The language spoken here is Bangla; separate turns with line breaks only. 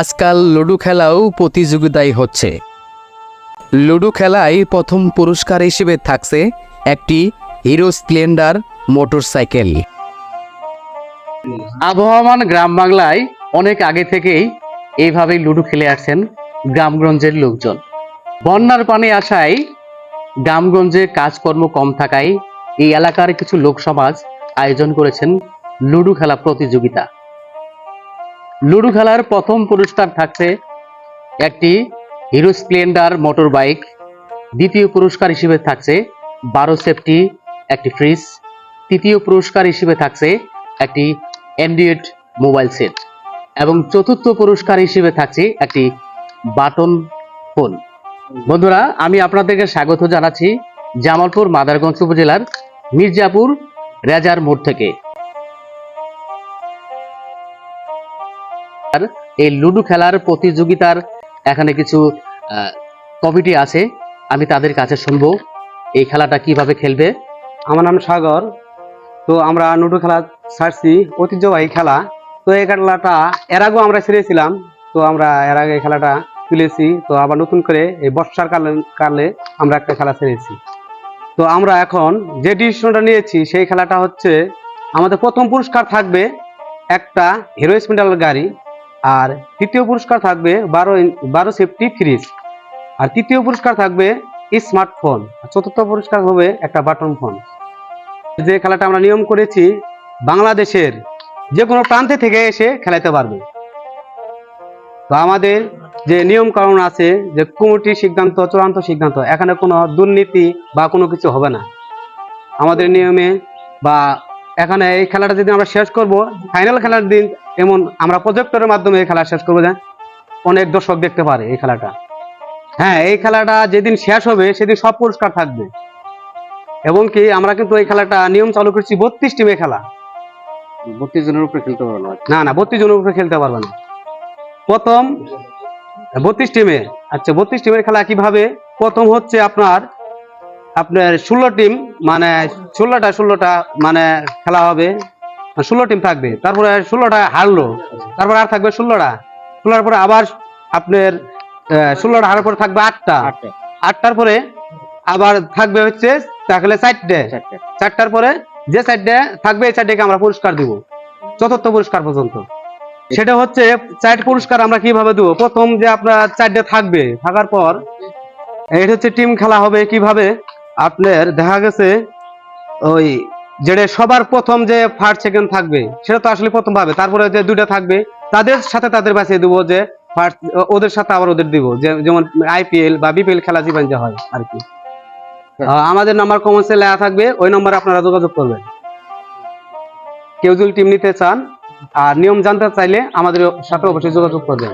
আজকাল লুডো খেলাও প্রতিযোগিতায় হচ্ছে। লুডো খেলায় প্রথম পুরস্কার হিসেবে থাকছে একটি হিরো স্প্লেন্ডার মোটরসাইকেল।
আবহাওয়ামান গ্রাম বাংলায় অনেক আগে থেকেই এইভাবেই লুডো খেলে আসছেন গ্রামগঞ্জের লোকজন। বন্যার পানে আসায় গ্রামগঞ্জে কাজকর্ম কম থাকায় এই এলাকার কিছু লোক সমাজ আয়োজন করেছেন লুডো খেলা প্রতিযোগিতা। লুডো খেলার প্রথম পুরস্কার থাকছে একটি হিরো স্প্লেন্ডার মোটর বাইক দ্বিতীয় পুরস্কার হিসেবে থাকছে বারো সেফটি, একটি ফ্রিজ। তৃতীয় পুরস্কার হিসেবে থাকছে একটি অ্যান্ড্রয়েড মোবাইল সেট। এবং চতুর্থ পুরস্কার হিসেবে থাকছে একটি বাটন ফোন। বন্ধুরা, আমি আপনাদেরকে স্বাগত জানাচ্ছি জামালপুর, মাদারগঞ্জ উপজেলার মির্জাপুর রেজার মোড় থেকে। এই লুডো খেলার প্রতিযোগিতার এখানে কিছু কমিটি আছে। আমি তাদের কাছে শুনব এই খেলাটা কীভাবে খেলবে।
আমার নাম সাগর। তো আমরা লুডো খেলা ছাড়ছি, ঐতিহ্যবাহী খেলা। তো এই খেলাটা, এর আগেও আমরা ছেড়েছিলাম তো আমরা এর আগে খেলাটা তুলেছি। তো আবার নতুন করে এই বর্ষার কালে কালে আমরা একটা খেলা ছেড়েছি। তো আমরা এখন যে ডিসিশনটা নিয়েছি, সেই খেলাটা হচ্ছে, আমাদের প্রথম পুরস্কার থাকবে একটা হিরো স্পেন্ডাল গাড়ি। আর তৃতীয় পুরস্কার থাকবে বারো বারো সেফটি ফ্রিজ। আর তৃতীয় পুরস্কার থাকবে স্মার্টফোন। চতুর্থ পুরস্কার হবে একটা বাটন ফোন। যে খেলাটা আমরা নিয়ম করেছি, বাংলাদেশের যে কোনো প্রান্তে থেকে এসে খেলাতে পারবে। তো আমাদের যে নিয়ম কানুন আছে, যে কমিটির সিদ্ধান্ত, চূড়ান্ত সিদ্ধান্ত, এখানে কোনো দুর্নীতি বা কোনো কিছু হবে না। আমাদের নিয়মে বা এখানে এই খেলাটা যদি আমরা শেষ করব ফাইনাল খেলার দিন এমন আমরা প্রজেক্টরের মাধ্যমে এই খেলা শেষ করব যে অনেক দর্শক দেখতে পারে এই খেলাটা। হ্যাঁ এই খেলাটা যেদিন শেষ হবে সেদিন সব পুরস্কার থাকবে। এবং কি আমরা কিন্তু এই খেলাটা নিয়ম চালু করছি বত্রিশ টিমে খেলা।
বত্রিশ জনের উপরে খেলতে পারব না।
না না বত্রিশ জনের উপরে খেলতে পারবে না। প্রথম বত্রিশ টিমে আচ্ছা বত্রিশ টিমের খেলা কীভাবে? প্রথম হচ্ছে আপনার আপনার ষোলো টিম মানে ষোলোটা ষোলোটা মানে খেলা হবে। ষোলো টিম থাকবে। তারপরে ষোলোটা হারলো। তারপরে আর থাকবে ষোলোটা। ষোলোর পরে আবার আপনার ষোলোটা হারার পরে থাকবে আটটা। আটটার পরে আবার থাকবে হচ্ছে তাহলে চারটে। চারটার পরে যে চারটে থাকবে এই চারটেকে আমরা পুরস্কার দিব। চতুর্থ পুরস্কার পর্যন্ত। সেটা হচ্ছে চার পুরস্কার আমরা কীভাবে দেবো? প্রথম যে আপনার চারটে থাকবে থাকার পর এটা হচ্ছে টিম খেলা হবে কীভাবে? আপনার দেখা গেছে ওই যেটা সবার প্রথম যে ফার্স্ট সেকেন্ড থাকবে সেটা তো আসলে প্রথম ভাবে। তারপরে যে দুইটা থাকবে তাদের সাথে তাদের বাঁচিয়ে দেবো যে ফার্স্ট ওদের সাথে আবার ওদের দিব। যেমন আইপিএল বা বিপিএল খেলা জীবন যে হয় আর কি। আমাদের নাম্বার কমেন্টসে লেখা থাকবে ওই নম্বরে আপনারা যোগাযোগ করবেন। কেউ যদি টিম নিতে চান আর নিয়ম জানতে চাইলে আমাদের সাথে অবশ্যই যোগাযোগ করবেন।